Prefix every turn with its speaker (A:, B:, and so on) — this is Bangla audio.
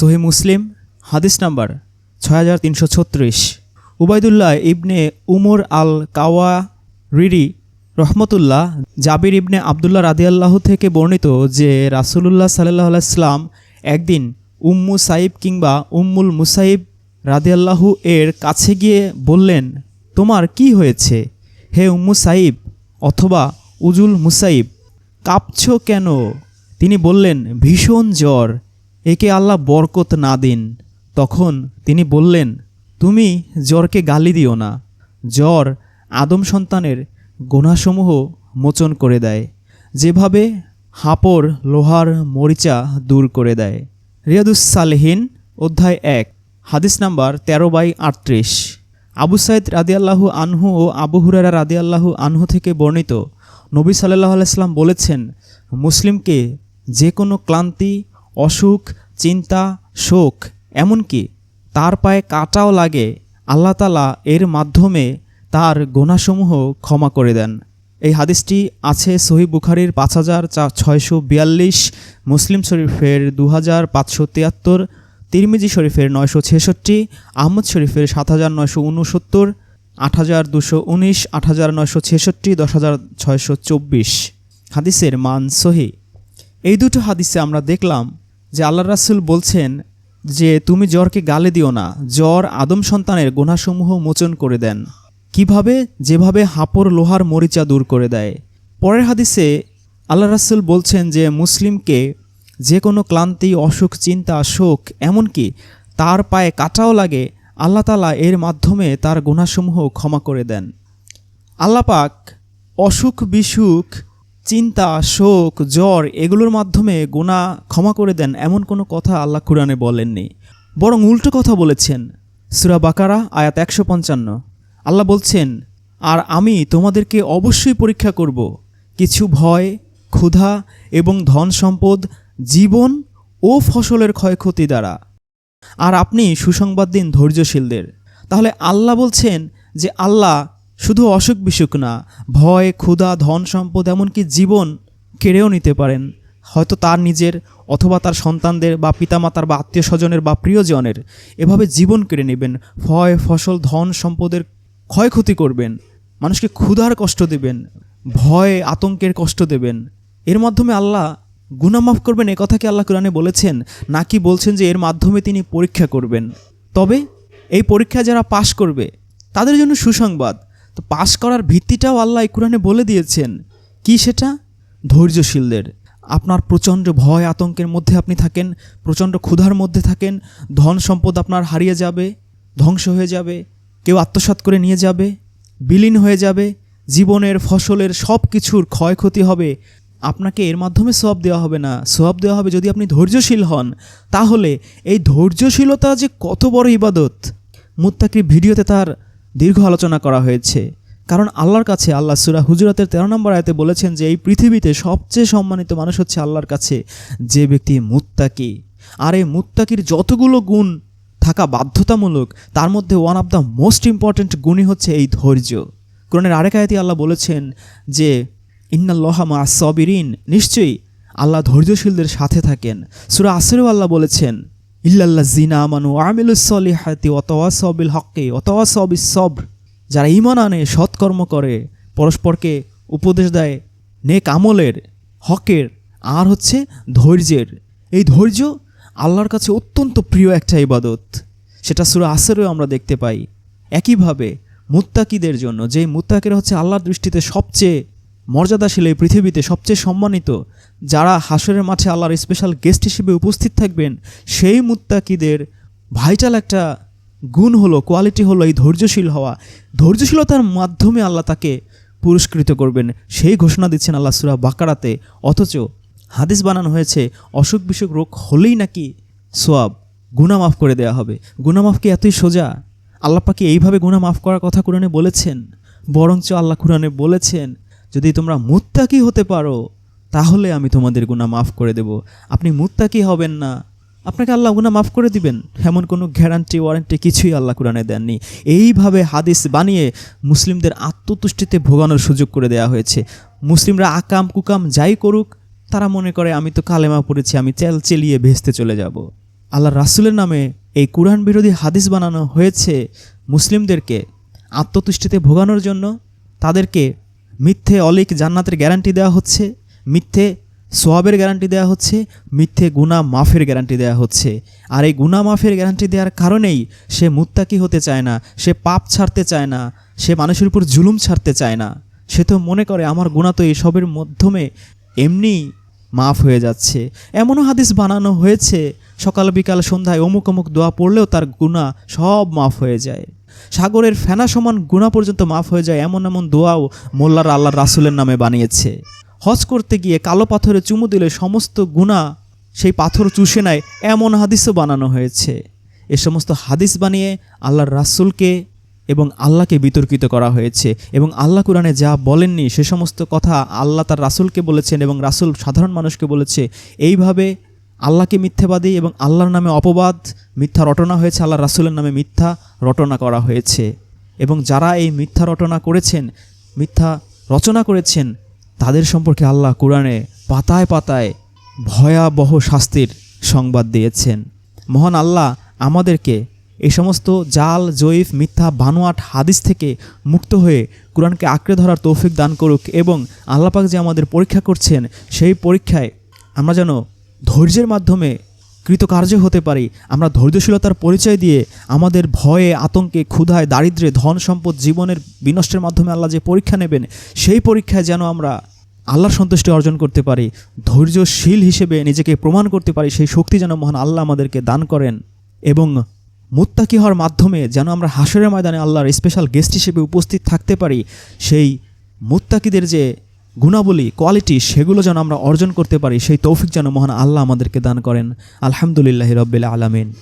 A: সহি মুসলিম, হাদিস নাম্বার ছয় হাজার তিনশো ছত্রিশ। উবায়দুল্লাহ ইবনে উমর আল কাওয়া রিরি রহমতুল্লাহ জাবির ইবনে আবদুল্লাহ রাদিয়াল্লাহু থেকে বর্ণিত যে রাসুলুল্লাহ সাল্লাহ আলাইসলাম একদিন উম্মু সাইব কিংবা উম্মুল মুসাইব রাদিয়াল্লাহু এর কাছে গিয়ে বললেন, তোমার কি হয়েছে? হে উম্মু সাইব অথবা উজুল মুসাইব, কাঁপছ কেন? তিনি বললেন, ভীষণ জ্বর। একে আল্লাহ বরকত না দিন। তখন তিনি বললেন, তুমি জ্বরকে গালি দিও না। জ্বর আদম সন্তানের গোনাসমূহ মোচন করে দেয়, যেভাবে হাপর লোহার মরিচা দূর করে দেয়। রিয়াদুস সালেহিন, অধ্যায় এক, হাদিস নাম্বার তেরো বাই আটত্রিশ। আবু সাইদ রাদিয়াল্লাহু আনহু ও আবু হুরারা রাদিয়াল্লাহু আনহু থেকে বর্ণিত, নবী সাল্লাহ আলাইসলাম বলেছেন, মুসলিমকে যে কোনো ক্লান্তি অসুখ, চিন্তা, শোক, এমনকি তার পায়ে কাটাও লাগে, আল্লাহ তালা এর মাধ্যমে তার গোনাসমূহ ক্ষমা করে দেন। এই হাদিসটি আছে সহি বুখারির পাঁচ হাজার ছয়শো বিয়াল্লিশ, মুসলিম শরীফের দু হাজার পাঁচশো তিয়াত্তর, তিরমিজি শরীফের নয়শো ছেষট্টি, আহমদ শরীফের সাত হাজার নয়শো উনসত্তর, আট হাজার দুশো উনিশ, আট হাজার নয়শো ছেষট্টি, দশ হাজার ছয়শো চব্বিশ। হাদিসের মান সহি। এই দুটো হাদিসে আমরা দেখলাম যে আল্লাহ রাসুল বলছেন যে তুমি জ্বরকে গালে দিও না, জ্বর আদম সন্তানের গোনাসমূহ মোচন করে দেন। কীভাবে? যেভাবে হাপর লোহার মরিচা দূর করে দেয়। পরের হাদিসে আল্লাহ রাসুল বলছেন যে মুসলিমকে যে কোনো ক্লান্তি, অসুখ, চিন্তা, শোক, এমনকি তার পায়ে কাটাও লাগে, আল্লাহ তালা এর মাধ্যমে তার গুণাসমূহ ক্ষমা করে দেন। আল্লাপাক অসুখ বিসুখ চিন্তা, শোক, জ্বর এগুলোর মাধ্যমে গোনা ক্ষমা করে দেন এমন কোনো কথা আল্লাহ কুরআনে বলেননি। বরং উল্টো কথা বলেছেন, সুরা বাকারা, আয়াত একশো পঞ্চান্ন। আল্লাহ বলছেন, আর আমি তোমাদেরকে অবশ্যই পরীক্ষা করব। কিছু ভয়, ক্ষুধা এবং ধন সম্পদ, জীবন ও ফসলের ক্ষয়ক্ষতি দ্বারা। আর আপনি সুসংবাদ দিন ধৈর্যশীলদের। তাহলে আল্লাহ বলছেন যে, আল্লাহ শুধু অসুখ বিসুখ না, ভয়, ক্ষুধা, ধন সম্পদ, এমনকি জীবন কেড়েও নিতে পারেন। হয়তো তার নিজের অথবা তার সন্তানদের বা পিতামাতার বা আত্মীয় স্বজনের বা প্রিয়জনের এভাবে জীবন কেড়ে নেবেন। ভয়, ফসল, ধন সম্পদের ক্ষয়ক্ষতি করবেন। মানুষকে ক্ষুধার কষ্ট দেবেন, ভয়, আতঙ্কের কষ্ট দেবেন। এর মাধ্যমে আল্লাহ গুনামাফ করবেন। এ কথা কি আল্লাহ কোরআনে বলেছেন? নাকি বলছেন যে এর মাধ্যমে তিনি পরীক্ষা করবেন? তবে এই পরীক্ষা যারা পাশ করবে, তাদের জন্য সুসংবাদ। তো পাশ করার ভিত্তিটাও আল্লাহ কোরআনে বলে দিয়েছেন। কি সেটা? ধৈর্যশীলদের। আপনার প্রচণ্ড ভয় আতঙ্কের মধ্যে আপনি থাকেন, প্রচণ্ড ক্ষুধার মধ্যে থাকেন, ধন সম্পদ আপনার হারিয়ে যাবে, ধ্বংস হয়ে যাবে, কেউ আত্মসাৎ করে নিয়ে যাবে, বিলীন হয়ে যাবে, জীবনের, ফসলের সব কিছুর ক্ষয়ক্ষতি হবে। আপনাকে এর মাধ্যমে সোয়াব দেওয়া হবে না। সোয়াব দেওয়া হবে যদি আপনি ধৈর্যশীল হন। তাহলে এই ধৈর্যশীলতা যে কত বড় ইবাদত। মুত্তাকির ভিডিওতে তার দীর্ঘ আলোচনা করা হয়েছে। কারণ আল্লাহর কাছে আল্লাহ সুরা হুজরাতের তেরো নম্বর আয়তে বলেছেন যে, এই পৃথিবীতে সবচেয়ে সম্মানিত মানুষ হচ্ছে আল্লাহর কাছে যে ব্যক্তি মুত্তাকি। আর এই মুত্তাকির যতগুলো গুণ থাকা বাধ্যতামূলক, তার মধ্যে one of the most important গুণই হচ্ছে এই ধৈর্য। কোরআনের আরেক আয়াতি আল্লাহ বলেছেন যে ইন্নাল্লাহামা সবিরিন নিশ্চয়ই আল্লাহ ধৈর্যশীলদের সাথে থাকেন। সুরা আসরেও আল্লাহ বলেছেন সব্র। যারা ইমান আনে, সৎকর্ম করে, পরস্পরকে উপদেশ দেয়, নেক আমলের হকের, আর হচ্ছে ধৈর্যের। এই ধৈর্য আল্লাহর কাছে অত্যন্ত প্রিয় একটা ইবাদত। সেটা সুরা আসরেও আমরা দেখতে পাই। একইভাবে মুত্তাকিদের জন্য যে মুত্তাকিরা হচ্ছে আল্লাহর দৃষ্টিতে সবচেয়ে মর্যাদাশীল এই পৃথিবীতে সবচেয়ে সম্মানিত, যারা হাসরের মাঠে আল্লাহর স্পেশাল গেস্ট হিসেবে উপস্থিত থাকবেন, সেই মুত্তাকিদের ভাইটাল একটা গুণ হলো কোয়ালিটি হলো এই ধৈর্যশীল হওয়া। ধৈর্যশীলতার মাধ্যমে আল্লাহ তাকে পুরস্কৃত করবেন। সেই ঘোষণা দিচ্ছেন আল্লাহ সুরা বাকারাতে, অথচ হাদিস বানানো হয়েছে, অসুখ বিসুখ রোগ হলেই নাকি সোয়াব গুণা মাফ করে দেওয়া হবে। গুণা মাফ কি এতই সোজা? আল্লাপাকে এইভাবে গুণা মাফ করার কথা কোরআনে বলেছেন? বরঞ্চ আল্লাহ কোরআনে বলেছেন যদি তোমরা মুত্তাকি হতে পারো, তাহলে আমি তোমাদের গুণা মাফ করে দেব। আপনি মুত্তাকি হবেন না। আপনাকে আল্লাহ গুণা মাফ করে দিবেন। এমন কোনো গ্যারান্টি ওয়ারেন্টি কিছুই আল্লাহ কোরআনে দেননি। এইভাবে হাদিস বানিয়ে মুসলিমদের আত্মতুষ্টিতে ভোগানোর সুযোগ করে দেওয়া হয়েছে। মুসলিমরা আকাম কুকাম যাই করুক, তারা মনে করে, আমি তো কালেমা পড়েছি, আমি চেল চেলিয়ে ভেস্তে চলে যাব। আল্লাহ রাসুলের নামে এই কোরআন বিরোধী হাদিস বানানো হয়েছে মুসলিমদেরকে আত্মতুষ্টিতে ভোগানোর জন্য। তাদেরকে মিথ্যে অলিক জান্নাতের গ্যারান্টি দেওয়া হচ্ছে, মিথ্যে সোয়াবের গ্যারান্টি দেওয়া হচ্ছে, মিথ্যে গুণা মাফের গ্যারান্টি দেওয়া হচ্ছে। আর এই গুণা মাফের গ্যারান্টি দেওয়ার কারণেই সে মুত্তাকি হতে চায় না, সে পাপ ছাড়তে চায় না, সে মানুষের উপর জুলুম ছাড়তে চায় না। সে তো মনে করে, আমার গুণা তো এসবের মাধ্যমে এমনি মাফ হয়ে যাচ্ছে। এমনও হাদিস বানানো হয়েছে, সকাল বিকাল সন্ধ্যায় অমুক অমুক দোয়া পড়লেও তার গুণা সব মাফ হয়ে যায়। সাগরের ফেনা সমান গুণা পর্যন্ত মাফ হয়ে যায় এমন এমন দোয়াও মোল্লার আল্লাহ রাসুলের নামে বানিয়েছে। হজ করতে গিয়ে কালো পাথরে চুমু দিলে সমস্ত গুণা সেই পাথর চুষে নেয় এমন হাদিসও বানানো হয়েছে। এ সমস্ত হাদিস বানিয়ে আল্লাহর রাসুলকে এবং আল্লাহকে বিতর্কিত করা হয়েছে এবং আল্লাহ কোরআনে যা বলেননি সে সমস্ত কথা আল্লাহ তার রাসুলকে বলেছেন এবং রাসুল সাধারণ মানুষকে বলেছে। এইভাবে আল্লাহকে মিথ্যেবাদী এবং আল্লাহর নামে অপবাদ মিথ্যা রটনা হয়েছে, আল্লাহ রাসুলের নামে মিথ্যা রটনা করা হয়েছে। এবং যারা এই মিথ্যা রটনা করেছেন, মিথ্যা রচনা করেছেন, তাদের সম্পর্কে আল্লাহ কোরআনে পাতায় পাতায় ভয়াবহ শাস্তির সংবাদ দিয়েছেন। মহান আল্লাহ আমাদেরকে এই সমস্ত জাল, জয়ীফ, মিথ্যা, বানোয়াট হাদিস থেকে মুক্ত হয়ে কোরআনকে আঁকড়ে ধরার তৌফিক দান করুক এবং আল্লাপাক যে আমাদের পরীক্ষা করছেন, সেই পরীক্ষায় আমরা যেন ধৈর্যের মাধ্যমে কৃতকার্য হতে পারি। আমরা ধৈর্যশীলতার পরিচয় দিয়ে আমাদের ভয়ে, আতঙ্কে, ক্ষুধায়, দারিদ্রে, ধন সম্পদ, জীবনের বিনষ্টের মাধ্যমে আল্লাহ যে পরীক্ষা নেবেন, সেই পরীক্ষায় যেন আমরা আল্লাহর সন্তুষ্টি অর্জন করতে পারি, ধৈর্যশীল হিসেবে নিজেকে প্রমাণ করতে পারি, সেই শক্তি যেন মহান আল্লাহ আমাদেরকে দান করেন এবং মুত্তাকি হওয়ার মাধ্যমে যেন আমরা হাসরের ময়দানে আল্লাহর স্পেশাল গেস্ট হিসেবে উপস্থিত থাকতে পারি, সেই মুত্তাকিদের যে গুণাবলী কোয়ালিটি সেগুলো যেন আমরা অর্জন করতে পারি, সেই তৌফিক যেন মহান আল্লাহ আমাদেরকে দান করেন। আলহামদুলিল্লাহ রব্বিল আলামিন।